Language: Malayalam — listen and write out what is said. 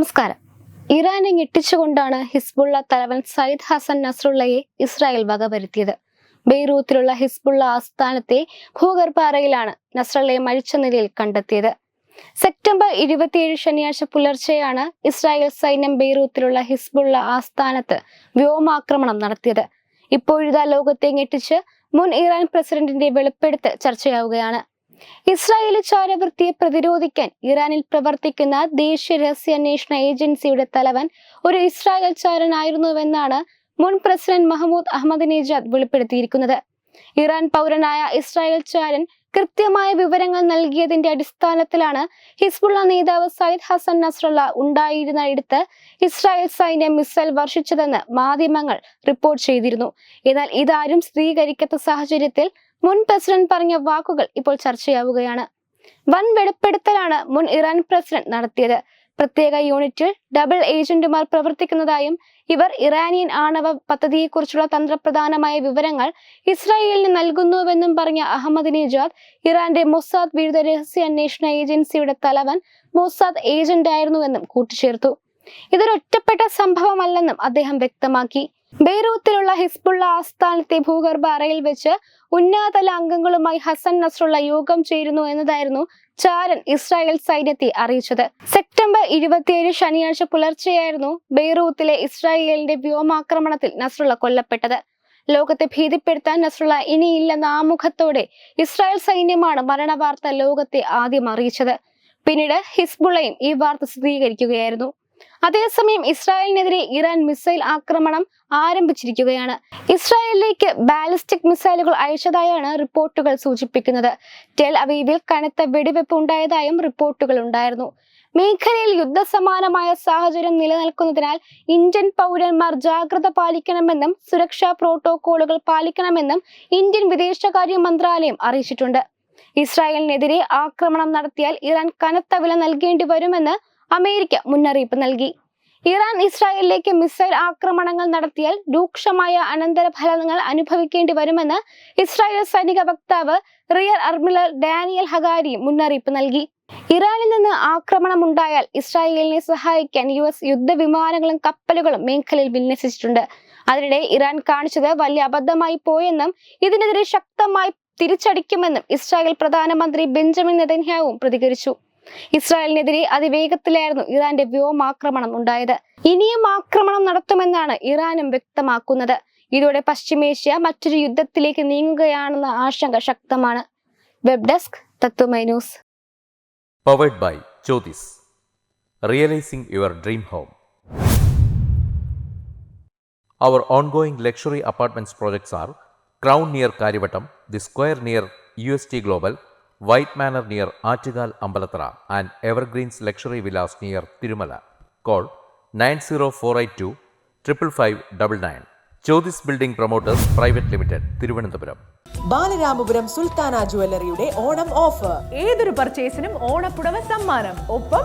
നമസ്കാരം. ഇറാനെ ഞെട്ടിച്ചുകൊണ്ടാണ് ഹിസ്ബുള്ള തലവൻ സയ്യിദ് ഹസൻ നസ്രുള്ളയെ ഇസ്രായേൽ വകവരുത്തിയത് ബെയ്റൂത്തിലുള്ള ഹിസ്ബുള്ള ആസ്ഥാനത്തെ ഭൂഗർഭാറയിലാണ് നസ്രള്ളയെ മരിച്ച നിലയിൽ കണ്ടെത്തിയത്. സെപ്റ്റംബർ ഇരുപത്തിയേഴ് ശനിയാഴ്ച പുലർച്ചെയാണ് ഇസ്രായേൽ സൈന്യം ബെയ്റൂത്തിലുള്ള ഹിസ്ബുള്ള ആസ്ഥാനത്ത് വ്യോമാക്രമണം നടത്തിയത്. ഇപ്പോഴിതാ ലോകത്തെ ഞെട്ടിച്ച് മുൻ ഇറാൻ പ്രസിഡന്റിന്റെ വെളിപ്പെടുത്തൽ ചർച്ചയാവുകയാണ്. ഇസ്രായേലി ചാരവൃത്തിയെ പ്രതിരോധിക്കാൻ ഇറാനിൽ പ്രവർത്തിക്കുന്ന ദേശീയ രഹസ്യാന്വേഷണ ഏജൻസിയുടെ തലവൻ ഒരു ഇസ്രായേൽ ചാരനായിരുന്നുവെന്നാണ് മുൻ പ്രസിഡന്റ് മഹമ്മൂദ് അഹമ്മദിനെജാദ് വെളിപ്പെടുത്തിയിരിക്കുന്നത്. ഇറാൻ പൗരനായ ഇസ്രായേൽ ചാരൻ കൃത്യമായ വിവരങ്ങൾ നൽകിയതിന്റെ അടിസ്ഥാനത്തിലാണ് ഹിസ്ബുള്ള നേതാവ് സയ്യിദ് ഹസൻ നസ്രള്ള ഉണ്ടായിരുന്നിടത്ത് ഇസ്രായേൽ സൈന്യം മിസൈൽ വർഷിച്ചതെന്ന് മാധ്യമങ്ങൾ റിപ്പോർട്ട് ചെയ്തിരുന്നു. എന്നാൽ ഇതാരും സ്ഥിരീകരിക്കാത്ത സാഹചര്യത്തിൽ മുൻ പ്രസിഡന്റ് പറഞ്ഞ വാക്കുകൾ ഇപ്പോൾ ചർച്ചയാവുകയാണ്. വൻ വെളിപ്പെടുത്തലാണ് മുൻ ഇറാൻ പ്രസിഡന്റ് നടത്തിയത്. പ്രത്യേക യൂണിറ്റിൽ ഡബിൾ ഏജന്റുമാർ പ്രവർത്തിക്കുന്നതായും ഇവർ ഇറാനിയൻ ആണവ പദ്ധതിയെക്കുറിച്ചുള്ള തന്ത്രപ്രധാനമായ വിവരങ്ങൾ ഇസ്രായേലിന് നൽകുന്നുവെന്നും പറഞ്ഞ അഹമ്മദിനെജാദ് ഇറാന്റെ മൊസാദ് വിരുദ്ധ രഹസ്യാന്വേഷണ ഏജൻസിയുടെ തലവൻ മൊസാദ് ഏജന്റായിരുന്നുവെന്നും കൂട്ടിച്ചേർത്തു. ഇതൊരൊറ്റപ്പെട്ട സംഭവമല്ലെന്നും അദ്ദേഹം വ്യക്തമാക്കി. ബെയ്റൂത്തിലുള്ള ഹിസ്ബുള്ള ആസ്ഥാനത്തെ ഭൂഗർഭ അറയിൽ വെച്ച് ഉന്നതതല അംഗങ്ങളുമായി ഹസൻ നസ്രുള്ള യോഗം ചേരുന്നു എന്നതായിരുന്നു ചാരൻ ഇസ്രായേൽ സൈന്യത്തെ അറിയിച്ചത്. സെപ്റ്റംബർ ഇരുപത്തിയേഴ് ശനിയാഴ്ച പുലർച്ചെയായിരുന്നു ബെയ്റൂത്തിലെ ഇസ്രായേലിന്റെ വ്യോമാക്രമണത്തിൽ നസ്രുള്ള കൊല്ലപ്പെട്ടത്. ലോകത്തെ ഭീതിപ്പെടുത്താൻ നസ്രുള്ള ഇനിയില്ലെന്ന ആമുഖത്തോടെ ഇസ്രായേൽ സൈന്യമാണ് മരണവാർത്ത ലോകത്തെ ആദ്യം അറിയിച്ചത്. പിന്നീട് ഹിസ്ബുള്ളയും ഈ വാർത്ത സ്ഥിരീകരിക്കുകയായിരുന്നു. അതേസമയം ഇസ്രായേലിനെതിരെ ഇറാൻ മിസൈൽ ആക്രമണം ആരംഭിച്ചിരിക്കുകയാണ്. ഇസ്രായേലിലേക്ക് ബാലിസ്റ്റിക് മിസൈലുകൾ അയച്ചതായാണ് റിപ്പോർട്ടുകൾ സൂചിപ്പിക്കുന്നത്. ടെൽ അവീവിൽ കനത്ത വെടിവെപ്പ് ഉണ്ടായതായും റിപ്പോർട്ടുകൾ ഉണ്ടായിരുന്നു. മേഖലയിൽ യുദ്ധസമാനമായ സാഹചര്യം നിലനിൽക്കുന്നതിനാൽ ഇന്ത്യൻ പൗരന്മാർ ജാഗ്രത പാലിക്കണമെന്നും സുരക്ഷാ പ്രോട്ടോകോളുകൾ പാലിക്കണമെന്നും ഇന്ത്യൻ വിദേശകാര്യ മന്ത്രാലയം അറിയിച്ചിട്ടുണ്ട്. ഇസ്രായേലിനെതിരെ ആക്രമണം നടത്തിയാൽ ഇറാൻ കനത്ത വില നൽകേണ്ടി വരുമെന്ന് അമേരിക്ക മുന്നറിയിപ്പ് നൽകി. ഇറാൻ ഇസ്രായേലിലേക്ക് മിസൈൽ ആക്രമണങ്ങൾ നടത്തിയാൽ രൂക്ഷമായ അനന്തരഫലങ്ങൾ അനുഭവിക്കേണ്ടി വരുമെന്ന് ഇസ്രായേൽ സൈനിക വക്താവ് റിയർ അഡ്മിറൽ ഡാനിയൽ ഹഗാരി മുന്നറിയിപ്പ് നൽകി. ഇറാനിൽ നിന്ന് ആക്രമണം ഉണ്ടായാൽ ഇസ്രായേലിനെ സഹായിക്കാൻ യു എസ് യുദ്ധവിമാനങ്ങളും കപ്പലുകളും മേഖലയിൽ വിന്യസിച്ചിട്ടുണ്ട്. അതിനിടെ ഇറാൻ കാണിച്ചത് വലിയ അബദ്ധമായി പോയെന്നും ഇതിനെതിരെ ശക്തമായി തിരിച്ചടിക്കുമെന്നും ഇസ്രായേൽ പ്രധാനമന്ത്രി ബെഞ്ചമിൻ നെതന്യാവും പ്രതികരിച്ചു. ഇസ്രായേലിനെതിരെ അതിവേഗത്തിലായിരുന്നു ഇറാന്റെ വ്യോമാക്രമണം ഉണ്ടായത്. ഇനിയും ആക്രമണം നടത്തുമെന്നാണ് ഇറാനും വ്യക്തമാക്കുന്നത്. ഇതോടെ പശ്ചിമേഷ്യ മറ്റൊരു യുദ്ധത്തിലേക്ക് നീങ്ങുകയാണെന്ന ആശങ്ക ശക്തമാണ്. Web desk Tatwamayi News powered by Jyothis realising your dream home our ongoing luxury apartments projects are crown near Karyavattom the square near U S T Crown near Karivattam, The Square near UST Global, White Manor near Achigal Ambalatra, and Evergreens Luxury Villas near Tirumala. Call 90482 55599. Jyotis Building Promoters Private Limited, Thiruvananthapuram. Balaramapuram Sultana ജുവല്ലറിയുടെ Onam offer ഏതൊരു പർച്ചേസിനും ഓണപ്പുടവ സമ്മാനം ഒപ്പം